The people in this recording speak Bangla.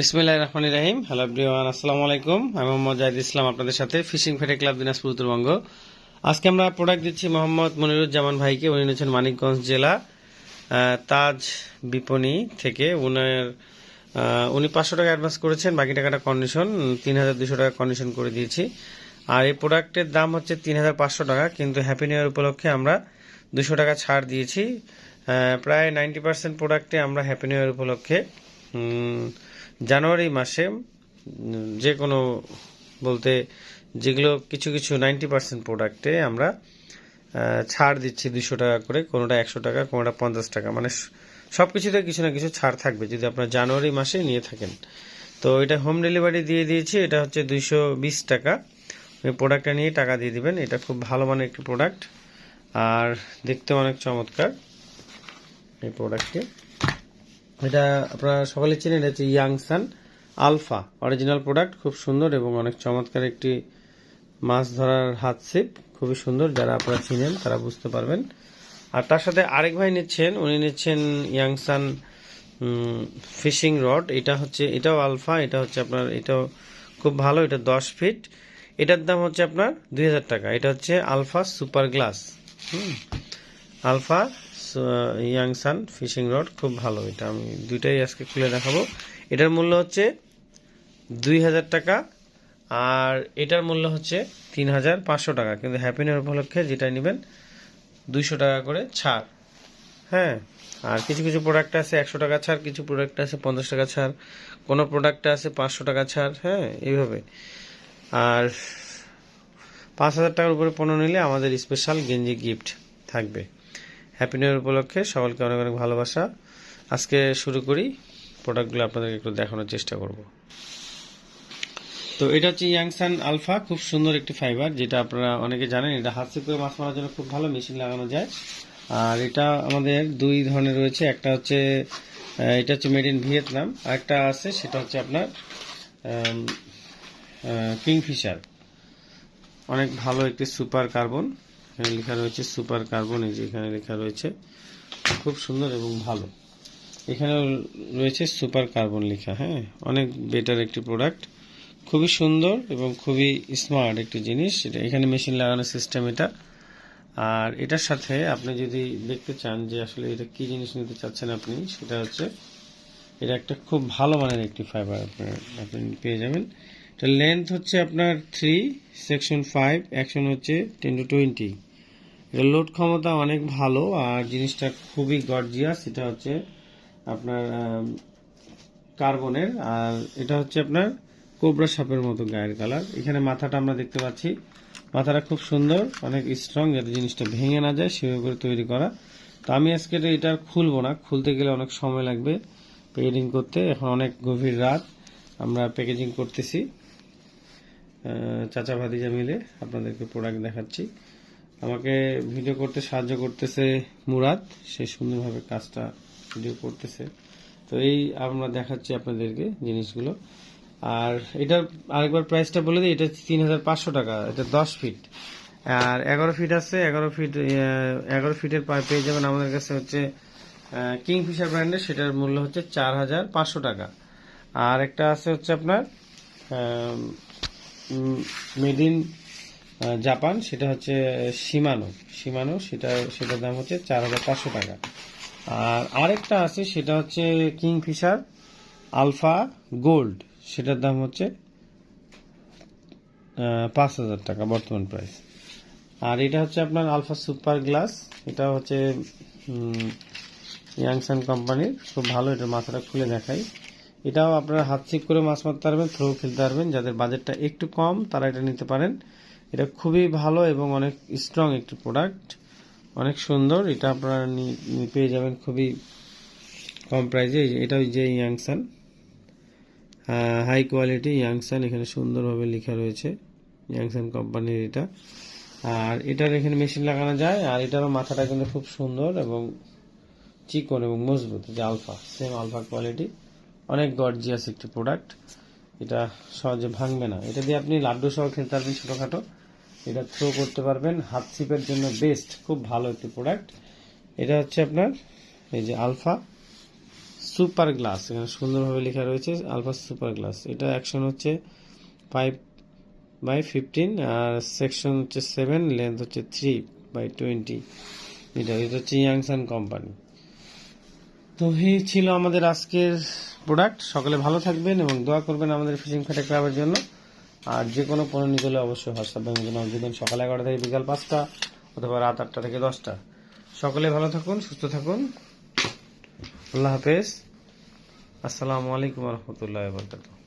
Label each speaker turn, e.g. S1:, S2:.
S1: বিসমিল্লাহ রহমান রাহিম। হ্যালো এভরিওয়ান, আসসালামু আলাইকুম। আমি মোহাম্মদ জাহিদ ইসলাম, আপনাদের সাথে ফিশিং ফেটে ক্লাব দিনাজপুর উত্তরবঙ্গ। আজকে আমরা প্রোডাক্ট দিচ্ছি মোহাম্মদ মনিরুজ্জামান ভাইকে। উনি নিয়েছেন মানিকগঞ্জ জেলা তাজ বিপণী থেকে। উনার উনি পাঁচশো টাকা অ্যাডভান্স করেছেন, বাকি টাকাটা কন্ডিশন তিন হাজার দুশো টাকা কন্ডিশন করে দিয়েছি। আর এই প্রোডাক্টের দাম হচ্ছে তিন হাজার পাঁচশো টাকা, কিন্তু হ্যাপি নিউ ইয়ার উপলক্ষে আমরা দুশো টাকা ছাড় দিয়েছি। প্রায় নাইনটি পার্সেন্ট প্রোডাক্টে আমরা হ্যাপি নিউ ইয়ার উপলক্ষে জানুয়ারি মাসে যে কোনো বলতে যেগুলো কিছু কিছু নাইনটি পার্সেন্ট প্রোডাক্টে আমরা ছাড় দিচ্ছি দুশো টাকা করে, কোনোটা একশো টাকা, কোনোটা পঞ্চাশ টাকা। মানে সব কিছুতে কিছু না কিছু ছাড় থাকবে যদি আপনার জানুয়ারি মাসে নিয়ে থাকেন। তো এটা হোম ডেলিভারি দিয়ে দিয়েছি, এটা হচ্ছে দুইশো বিশ টাকা। ওই প্রোডাক্টটা নিয়ে টাকা দিয়ে দিবেন, এটা খুব ভালো মানের একটি প্রোডাক্ট। আর দেখতে অনেক চমৎকার এই প্রোডাক্টটি। এটা আপনারা সকলে চেনেন, এটা হচ্ছে ইয়াংসান আলফা অরিজিনাল প্রোডাক্ট খুব সুন্দর এবং অনেক চমৎকার একটি মাছ ধরার হাত ছিপ, খুবই সুন্দর, যারা আপনারা চিনেন তারা বুঝতে পারবেন। আর তার সাথে আরেক ভাই নিচ্ছেন, উনি নিচ্ছেন ইয়াংসান ফিশিং রড এটা হচ্ছে, এটাও আলফা এটা হচ্ছে আপনার, এটাও খুব ভালো, এটা দশ ফিট এটার দাম হচ্ছে আপনার দুই হাজার টাকা, এটা হচ্ছে আলফা সুপার গ্লাস হুম আলফা ইয়াংসান ফিশিং রড খুব ভালো এটা। আমি দুইটাই আজকে খুলে দেখাবো। এটার মূল্য হচ্ছে দুই হাজার টাকা, আর এটার মূল্য হচ্ছে তিন হাজার পাঁচশো টাকা। কিন্তু হ্যাপি নিউ উপলক্ষে যেটা নেবেন, দুইশো টাকা করে ছাড়। হ্যাঁ আর কিছু কিছু প্রোডাক্ট আছে একশো টাকা ছাড়, কিছু প্রোডাক্ট আছে পঞ্চাশ টাকা ছাড়, কোনো প্রোডাক্ট আছে পাঁচশো টাকা ছাড় হ্যাঁ এইভাবে। আর পাঁচ হাজার টাকার উপরে পণ্য নিলে আমাদের স্পেশাল গেঞ্জি গিফট থাকবে। হ্যাপি নিউ ইয়ার উপলক্ষে সকলকে অনেক অনেক ভালোবাসা। আজকে শুরু করি প্রোডাক্টগুলো আপনাদেরকে একটু দেখানোর চেষ্টা করব। তো এটা হচ্ছে ইয়াংসান আলফা খুব সুন্দর একটি ফাইবার যেটা আপনারা অনেকে জানেন, এটা হাত করে মাছ মারার জন্য খুব ভালো মেশিন লাগানো যায়। আর এটা আমাদের দুই ধরনের রয়েছে, একটা হচ্ছে এটা হচ্ছে মেড ইন ভিয়েতনাম আর একটা আছে, সেটা হচ্ছে আপনার কিংফিশার অনেক ভালো একটি সুপার কার্বন এখানে লেখা রয়েছে সুপার কার্বন, এই যে এখানে লেখা রয়েছে। খুব সুন্দর এবং ভালো। এখানে রয়েছে সুপার কার্বন লেখা হ্যাঁ? অনেক বেটার একটি প্রোডাক্ট খুবই সুন্দর এবং খুবই স্মার্ট একটি জিনিস। এটা এখানে মেশিন লাগানোর সিস্টেম এটা। আর এটার সাথে আপনি যদি দেখতে চান যে আসলে এটা কি জিনিস নিতে চাচ্ছেন আপনি, সেটা হচ্ছে এটা একটা খুব ভালো মানের একটি ফাইবার আপনার আপনি পেয়ে যাবেন। এটা লেন্থ হচ্ছে আপনার থ্রি সেকশন ফাইভ অ্যাকশন হচ্ছে টেন টু টোয়েন্টি এটা লোড ক্ষমতা অনেক ভালো আর জিনিসটা খুবই গর্জিয়াস এটা হচ্ছে আপনার কার্বনের আর এটা হচ্ছে আপনার কোবরা সাপের মতো গায়ের কালার এখানে মাথাটা আমরা দেখতে পাচ্ছি। মাথাটা খুব সুন্দর, অনেক স্ট্রং যাতে জিনিসটা ভেঙে না যায়, সেভাবে করে তৈরি করা। তো আমি আজকে এটা এটা আর খুলবো না। খুলতে গেলে অনেক সময় লাগবে প্যাকেজিং করতে। এখন অনেক গভীর রাত। আমরা প্যাকেজিং করতেছি। চাচা ভাতিজা মিলে আপনাদেরকে প্রোডাক্ট দেখাচ্ছি। আমাকে ভিডিও করতে সাহায্য করতেছে মুরাদ। সে সুন্দরভাবে কাজটা ভিডিও করতেছে। তো এই আমরা দেখাচ্ছি আপনাদেরকে জিনিসগুলো। আর এটার আরেকবার প্রাইসটা বলে দিই, এটা তিন হাজার পাঁচশো টাকা, এটা দশ ফিট আর এগারো ফিট আছে, এগারো ফিট এগারো ফিটের পেয়ে যাবেন আমাদের কাছে হচ্ছে কিংফিশার ব্র্যান্ডের সেটার মূল্য হচ্ছে চার হাজার পাঁচশো টাকা। আর একটা আছে হচ্ছে আপনার মেড ইন জাপান, সেটা হচ্ছে সীমানো সীমানো সেটা, সেটার দাম হচ্ছে চার হাজার পাঁচশো টাকা। আর আরেকটা আছে, সেটা হচ্ছে কিংফিশার, আলফা, গোল্ড, সেটার দাম হচ্ছে পাঁচ হাজার টাকা বর্তমান প্রাইস আর এটা হচ্ছে আপনার আলফা সুপার গ্লাস, এটা হচ্ছে ইয়াংসান কোম্পানির। খুব ভালো এটার মাথাটা খুলে দেখাই। এটাও আপনারা হাত ছিপ করে মাছ মারতে পারবেন থ্রো খেলতে পারবেন। যাদের বাজেটটা একটু কম, তারা এটা নিতে পারেন। এটা খুবই ভালো এবং অনেক স্ট্রং একটি প্রোডাক্ট অনেক সুন্দর। এটা আপনারা পেয়ে যাবেন খুবই কম প্রাইসে এটা যে ইয়াংসান হাই কোয়ালিটি ইয়াংসান এখানে সুন্দরভাবে লেখা রয়েছে। ইয়াংসান কোম্পানির এটা। আর এটার এখানে মেশিন লাগানো যায়। আর এটারও মাথাটা কিন্তু খুব সুন্দর এবং চিকন এবং মজবুত। যে আলফা সেম আলফা কোয়ালিটি অনেক গর্জিয়াস একটি প্রোডাক্ট এটা সহজে ভাঙবে না। এটা দিয়ে আপনি লাড্ডু সহ খেলতে পারবেন ছোটোখাটো। এটা থ্রো করতে পারবেন। হাত সিপের জন্য বেস্ট খুব ভালো একটি প্রোডাক্ট এটা হচ্ছে আপনার, এই যে আলফা সুপার গ্লাস এখানে সুন্দরভাবে লেখা রয়েছে আলফা সুপার গ্লাস এটা অ্যাকশন হচ্ছে ফাইভ বাই ফিফটিন আর সেকশন হচ্ছে সেভেন লেন্থ হচ্ছে থ্রি বাই টোয়েন্টি মিটার এটা হচ্ছে ইয়াংসান কোম্পানি তো এই ছিল আমাদের আজকের প্রোডাক্ট সকলে ভালো থাকবেন এবং দোয়া করবেন আমাদের ফিশিং ফেটে ক্লাবের জন্য। আর যে কোনো পণ্য নিতে হলে অবশ্যই হোয়াটসঅ্যাপ ব্যাংকের জন্য দিন সকাল এগারোটা থেকে বিকাল পাঁচটা অথবা রাত আটটা থেকে দশটা। সকলে ভালো থাকুন, সুস্থ থাকুন। আল্লাহ হাফেজ। আসসালামু আলাইকুম রহমতুল্লাহ বরকাতুহ।